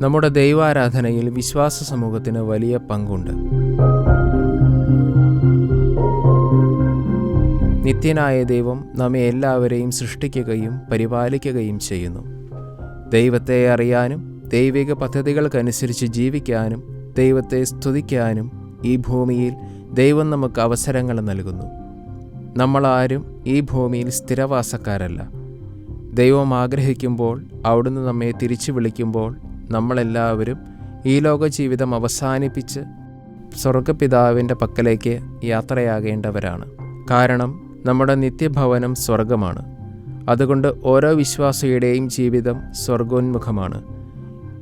നമ്മുടെ ദൈവാരാധനയിൽ വിശ്വാസ സമൂഹത്തിന് വലിയ പങ്കുണ്ട്. നിത്യനായ ദൈവം നമ്മെ എല്ലാവരെയും സൃഷ്ടിക്കുകയും പരിപാലിക്കുകയും ചെയ്യുന്നു. ദൈവത്തെ അറിയാനും ദൈവിക പദ്ധതികൾക്കനുസരിച്ച് ജീവിക്കാനും ദൈവത്തെ സ്തുതിക്കാനും ഈ ഭൂമിയിൽ ദൈവം നമുക്ക് അവസരങ്ങൾ നൽകുന്നു. നമ്മളാരും ഈ ഭൂമിയിൽ സ്ഥിരവാസക്കാരല്ല. ദൈവം ആഗ്രഹിക്കുമ്പോൾ അവിടുന്ന് നമ്മെ തിരിച്ചു വിളിക്കുമ്പോൾ നമ്മളെല്ലാവരും ഈ ലോക ജീവിതം അവസാനിപ്പിച്ച് സ്വർഗപിതാവിന്റെ പക്കലേക്ക് യാത്രയാകേണ്ടവരാണ്. കാരണം നമ്മുടെ നിത്യഭവനം സ്വർഗമാണ്. അതുകൊണ്ട് ഓരോ വിശ്വാസിയുടെയും ജീവിതം സ്വർഗോന്മുഖമാണ്.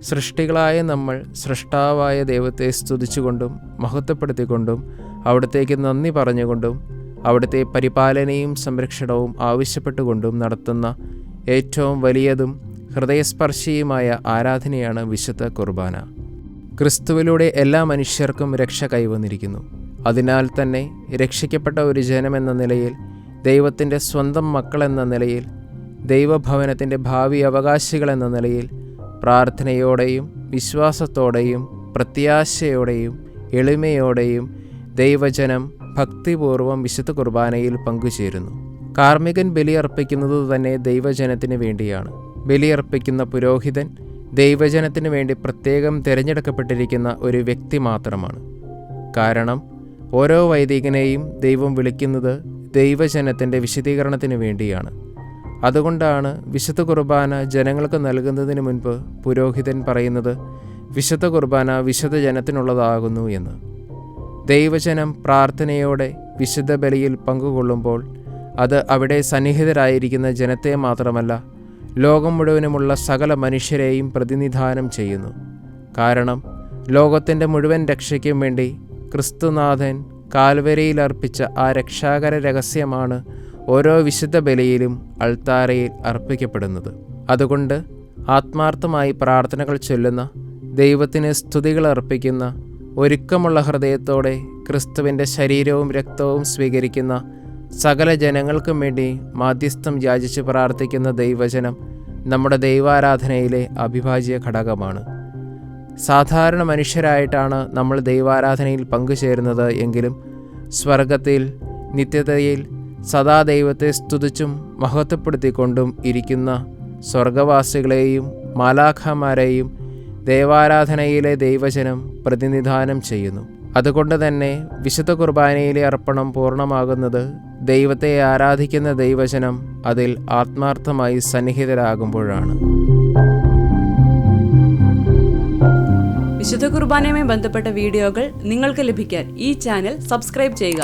സൃഷ്ടികളായ നമ്മൾ സൃഷ്ടാവായ ദൈവത്തെ സ്തുതിച്ചുകൊണ്ടും മഹത്വപ്പെടുത്തിക്കൊണ്ടും അവിടത്തേക്ക് നന്ദി പറഞ്ഞുകൊണ്ടും അവിടുത്തെ പരിപാലനയും സംരക്ഷണവും ആവശ്യപ്പെട്ടുകൊണ്ടും നടത്തുന്ന ഏറ്റവും വലിയതും ഹൃദയസ്പർശിയുമായ ആരാധനയാണ് വിശുദ്ധ കുർബാന. ക്രിസ്തുവിലൂടെ എല്ലാ മനുഷ്യർക്കും രക്ഷ കൈവന്നിരിക്കുന്നു. അതിനാൽ തന്നെ രക്ഷിക്കപ്പെട്ട ഒരു ജനമെന്ന നിലയിൽ ദൈവത്തിന്റെ സ്വന്തം മക്കളെന്ന നിലയിൽ ദൈവഭവനത്തിന്റെ ഭാവി അവകാശികളെന്ന നിലയിൽ പ്രാർത്ഥനയോടെയും വിശ്വാസത്തോടെയും പ്രത്യാശയോടെയും എളിമയോടെയും ദൈവജനം ഭക്തിപൂർവം വിശുദ്ധ കുർബാനയിൽ പങ്കുചേരുന്നു. കാർമ്മികൻ ബലിയർപ്പിക്കുന്നത് തന്നെ ദൈവജനത്തിന് വേണ്ടിയാണ്. ബലിയർപ്പിക്കുന്ന പുരോഹിതൻ ദൈവജനത്തിനു വേണ്ടി പ്രത്യേകം തിരഞ്ഞെടുക്കപ്പെട്ടിരിക്കുന്ന ഒരു വ്യക്തി മാത്രമാണ്. കാരണം ഓരോ വൈദികനെയും ദൈവം വിളിക്കുന്നത് ദൈവജനത്തിന്റെ വിശദീകരണത്തിന് വേണ്ടിയാണ്. അതുകൊണ്ടാണ് വിശുദ്ധ കുർബാന ജനങ്ങൾക്ക് നൽകുന്നതിന് മുൻപ് പുരോഹിതൻ പറയുന്നത് വിശുദ്ധ കുർബാന വിശുദ്ധ ജനത്തിനുള്ളതാകുന്നു എന്ന്. ദൈവജനം പ്രാർത്ഥനയോടെ വിശുദ്ധ ബലിയിൽ പങ്കുകൊള്ളുമ്പോൾ അത് അവിടെ സന്നിഹിതരായിരിക്കുന്ന ജനത്തെ മാത്രമല്ല ലോകം മുഴുവനുമുള്ള സകല മനുഷ്യരെയും പ്രതിനിധാനം ചെയ്യുന്നു. കാരണം ലോകത്തിന്റെ മുഴുവൻ രക്ഷയ്ക്കും വേണ്ടി ക്രിസ്തുനാഥൻ കാൽവരയിൽ അർപ്പിച്ച ആ രക്ഷാകര രഹസ്യമാണ് ഓരോ വിശുദ്ധ ബലിയിലും അൾത്താരയിൽ അർപ്പിക്കപ്പെടുന്നത്. അതുകൊണ്ട് ആത്മാർത്ഥമായി പ്രാർത്ഥനകൾ ചൊല്ലുന്ന ദൈവത്തിന് സ്തുതികൾ അർപ്പിക്കുന്ന ഒരുക്കമുള്ള ഹൃദയത്തോടെ ക്രിസ്തുവിന്റെ ശരീരവും രക്തവും സ്വീകരിക്കുന്ന സകല ജനങ്ങൾക്കും വേണ്ടി മാധ്യസ്ഥം യാചിച്ച് പ്രാർത്ഥിക്കുന്ന ദൈവചനം നമ്മുടെ ദൈവാരാധനയിലെ അവിഭാജ്യ ഘടകമാണ്. സാധാരണ മനുഷ്യരായിട്ടാണ് നമ്മൾ ദൈവാരാധനയിൽ പങ്കുചേരുന്നത് എങ്കിലും സ്വർഗത്തിൽ നിത്യതയിൽ സദാ ദൈവത്തെ സ്തുതിച്ചും മഹത്വപ്പെടുത്തിക്കൊണ്ടും ഇരിക്കുന്ന സ്വർഗവാസികളെയും മാലാഖമാരെയും ദേവാരാധനയിലെ ദൈവജനം പ്രതിനിധാനം ചെയ്യുന്നു. അതുകൊണ്ട് തന്നെ വിശുദ്ധ കുർബാനയിലെ അർപ്പണം പൂർണമാകുന്നത് ദൈവത്തെ ആരാധിക്കുന്ന ദൈവജനം അതിൽ ആത്മാർത്ഥമായി സന്നിഹിതരാകുമ്പോഴാണ്. വിശുദ്ധ കുർബാനയുമായി ബന്ധപ്പെട്ട വീഡിയോകൾ നിങ്ങൾക്ക് ലഭിക്കാൻ ഈ ചാനൽ സബ്സ്ക്രൈബ് ചെയ്യുക.